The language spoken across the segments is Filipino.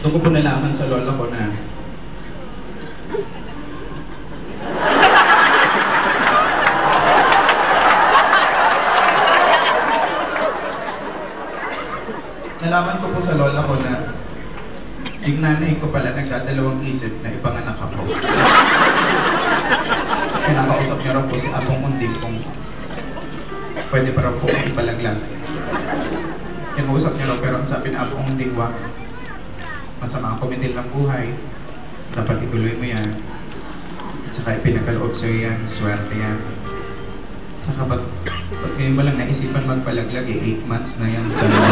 Doon ko po nalaman sa lola ko na Nalaman ko po sa lola ko na yung nanay ko pala nagdadalawang isip na ipanganak ako. Kinakausap niya raw po si Abong Unding kung pwede pa raw po akong ipalaglag. Kinausap niya raw pero ang sabi ni Abong Unding, wag. Masama ang kumitil ng buhay. Dapat ituloy mo yan. At saka ipinakaloob sa'yo yan. Swerte yan. At saka pag, pag ngayon mo lang naisipan magpalaglag, eh, 8 months na yan. Diyan na.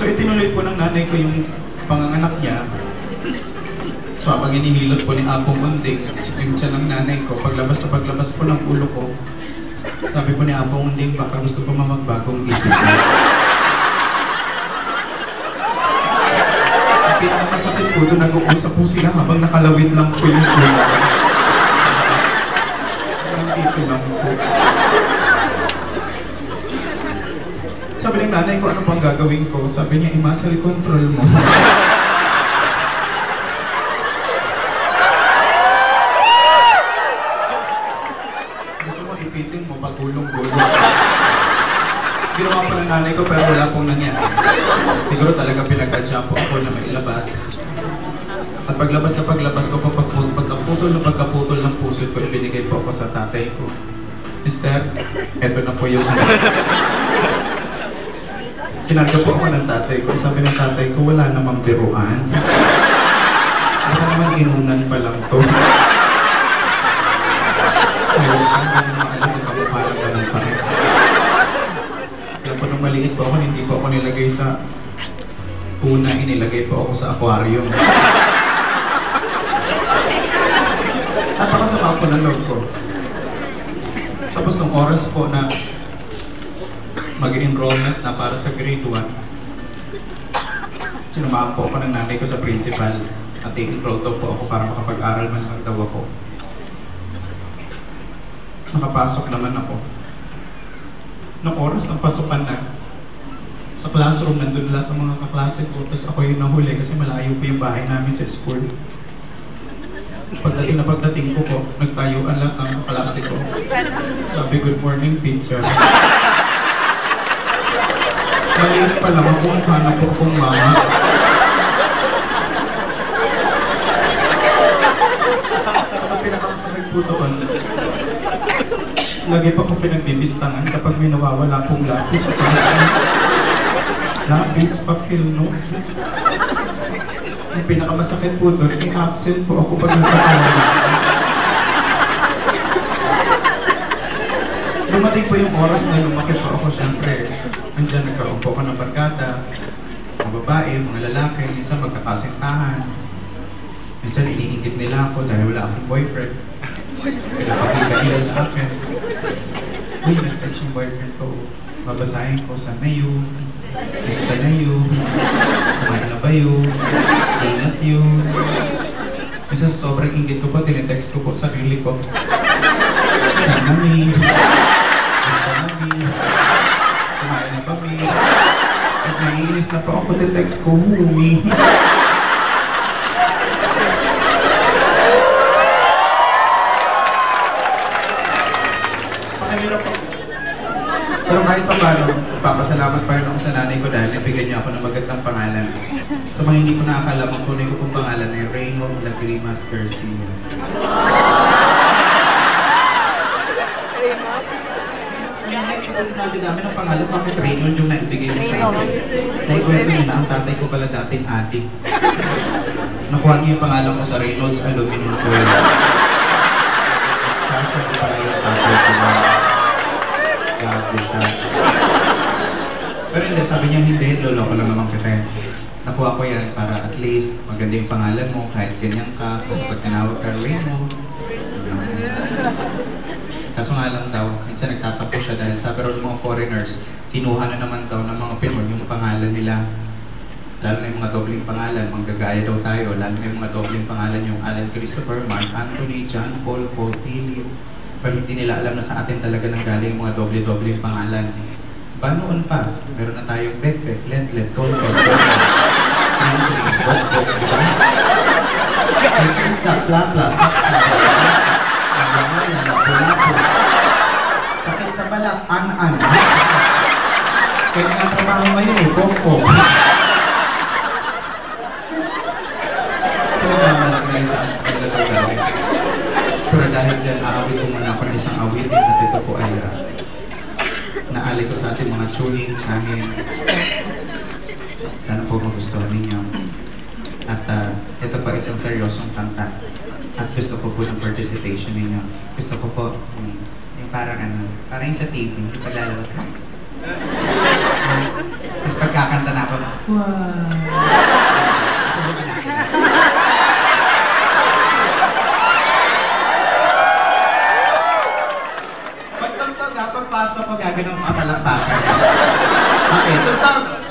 So itinuloy po ng nanay ko yung panganganak niya. So habang inihilot po ni Apong Unding, yung tiyan ng nanay ko, paglabas na paglabas po ng ulo ko, sabi po ni Apong Unding, baka gusto po mamagbagong isip pinakamasakit po doon, nag-uusap po sila habang nakalawit lang po yung ulo. Nandito lang po. Sabi ng nanay ko, ano bang gagawin ko? Sabi niya, i-muscle control mo. Gusto mo ipitin mo, pagulong-gulong. Ginawa po ng nanay ko pero wala pong nangyari. Siguro talaga pinagkadya po ako na mailabas. At paglabas na paglabas ko pag, pagkaputol na pagkaputol ng puso ko, ibinigay po ako sa tatay ko. Mister, eto na po yung Kinarga po ako ng tatay ko. Sabi ng tatay ko, wala namang biruan. Baka naman inunan pa lang to. Ayaw siya, hindi naman alam ang kamukha lang ng parin. Kaya po nung maliit po ako, hindi po ako nilagay sa una, inilagay po ako sa aquarium. Napakasama po ng loob ko. Tapos ng oras po na mag-enrollment na para sa grade 1. Sinumaan po ako ng nanay ko sa principal at i-enroll daw po ako para makapag-aral man lang daw ako. Nakapasok naman ako. Nung oras ng pasukan na, sa classroom nandun lahat ng mga kaklase ko, tapos ako yung nahuli kasi malayo po yung bahay namin sa school. Pagdating na pagdating ko po, nagtayuan lahat ng kaklase ko. Sabi, good morning teacher. Maliit pa lang ako, hanap ko akong mama. At ang pinakamasakit po doon, lagi pa akong pinagbibintangan kapag may nawawala pong lapis sa classroom. Lapis, papel, no? Ang pinakamasakit po doon, i-absent po ako pag nagpapalala. Dumating po yung oras na lumaki po ako, syempre. Andiyan nagkaroon po ako ng barkada, mga babae, mga lalaki, minsan magkakasintahan. Minsan iniingit nila ako dahil wala akong boyfriend. Pinapakita nila sa akin. Uy, nag-text yung boyfriend ko. Babasahin ko sa na yun, lista na yun, kumain na ba yun, ingat yun. Minsan sa sobrang ingit ko po, tinetext ko po sarili ko. Sana may, lista na may, kumain na ba may, at naiinis na po ako, tinetext ko, humi. Pero kahit pa paano, papasalamat pa rin ako sa nanay ko dahil nabigyan niya ako ng magandang pangalan. Sa mga hindi ko nakakalam, ang tunay ko pong pangalan ay Raymond Lagrimas Garcia. Kasi sinabi namin ang pangalan, bakit Raymond yung naibigay mo sa akin? Naikwento niya na ang tatay ko pala dating adik. Nakuha niya yung pangalan ko sa Reynolds Aluminum Foil. Sasha ko pala Pero hindi, sabi niya hindi, lolo ko lang naman kita. Nakuha ko yan para at least maganda yung pangalan mo, kahit ganyan ka, basta pag tinawag ka Raymond. Kaso nga lang daw, minsan nagtatapo siya dahil sabi raw ng mga foreigners, kinuha na naman daw ng mga Pinoy yung pangalan nila. Lalo na yung mga dobling pangalan, manggagaya daw tayo. Lalo na yung mga dobling pangalan, yung Alan Christopher, Mark Anthony, John Paul, Tilly. Pero hindi nila alam na sa atin talaga nang galing yung mga doble-dobling pangalan. Ba noon pa, meron na tayong Bekbek, Lentlet, Tolbert, Tolbert, Trinity, Bokbok, di ba? Exista, Plapla, Saksa, Ayamaya, Lapu-Lapu. Sakit sa balat, An-An. Kaya nga trabaho ngayon eh, Bokbok. Pinagmamalaki na isang sa kanila daw galing. Pero dahil dyan, aawit ko muna ako ng isang awitin at ito po ay uh, naali ko sa ating mga tuning, tsahin. Sana po magustuhan ninyo. At uh, ito pa isang seryosong kanta. At gusto ko po ng participation ninyo. Gusto ko po yung, yung parang ano, parang sa TV, yung paglalabas ka. Uh, Tapos pagkakanta na ako, wow! Subukan pagpasok ko gagawin ng mga palakpakan. Okay, tugtog!